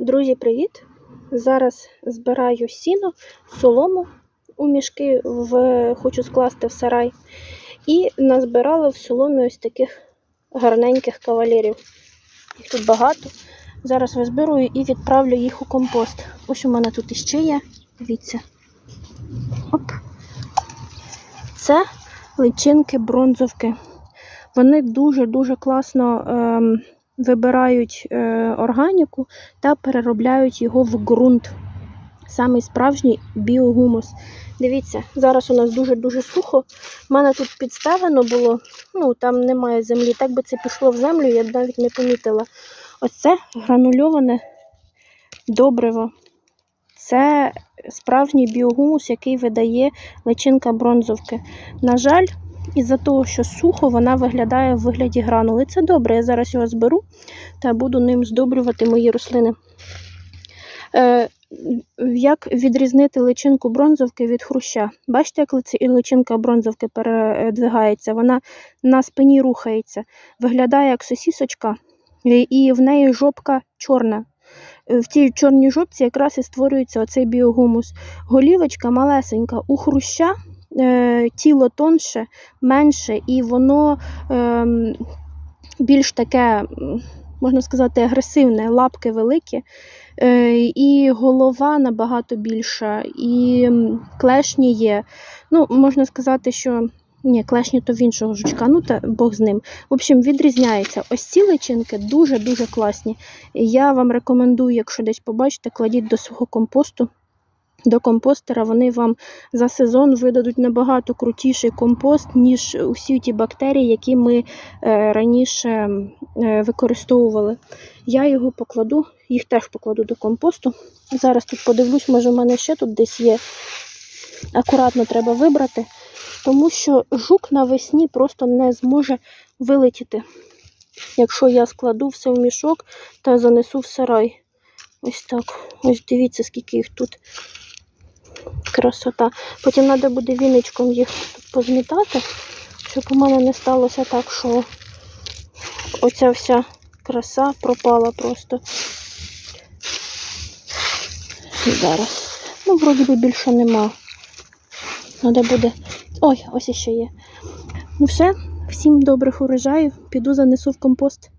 Друзі, привіт! Зараз збираю сіно, солому у мішки в... хочу скласти в сарай. І назбирала в соломі ось таких гарненьких кавалерів. Їх тут багато. Зараз визбирую і відправлю їх у компост. Ось у мене тут іще є. Дивіться. Оп. Це личинки бронзовки. Вони дуже-дуже класно ем, вибирають е, органіку та переробляють його в ґрунт. Самий справжній біогумус. Дивіться, зараз у нас дуже-дуже сухо. У мене тут підставлено було, ну там немає землі. Так би це пішло в землю, я б навіть не помітила. Ось це гранульоване добриво. Це справжній біогумус, який видає личинка бронзовки. На жаль, із-за того, що сухо, вона виглядає в вигляді гранули. Це добре, я зараз його зберу та буду ним здобрювати мої рослини. Е, як відрізнити личинку бронзовки від хруща? Бачите, як личинка бронзовки передвигається? Вона на спині рухається, виглядає як сосісочка, і- в неї жопка чорна. Е, В цій чорній жопці якраз і створюється оцей біогумус. Голівочка малесенька. У хруща тіло тонше, менше, і воно ем, більш таке, можна сказати, агресивне, лапки великі, е, і голова набагато більша, і клешні є. Ну, можна сказати, що. Ні, клешні то в іншого жучка, ну та Бог з ним. В общем, відрізняється. Ось ці личинки дуже-дуже класні. Я вам рекомендую, якщо десь побачите, кладіть до свого компосту. До компостера вони вам за сезон видадуть набагато крутіший компост, ніж усі ті бактерії, які ми е, раніше е, використовували. Я його покладу, їх теж покладу до компосту. Зараз тут подивлюсь, може в мене ще тут десь є. Акуратно треба вибрати, тому що жук навесні просто не зможе вилетіти, якщо я складу все в мішок та занесу в сарай. Ось так. Ось дивіться, скільки їх тут. Красота. Потім треба буде віничком їх позмітати, щоб у мене не сталося так, що оця вся краса пропала просто. І Зараз. Ну, вроді би більше нема. Треба буде. Ой, ось іще є. Ну все, всім добрих урожаїв. Піду занесу в компост.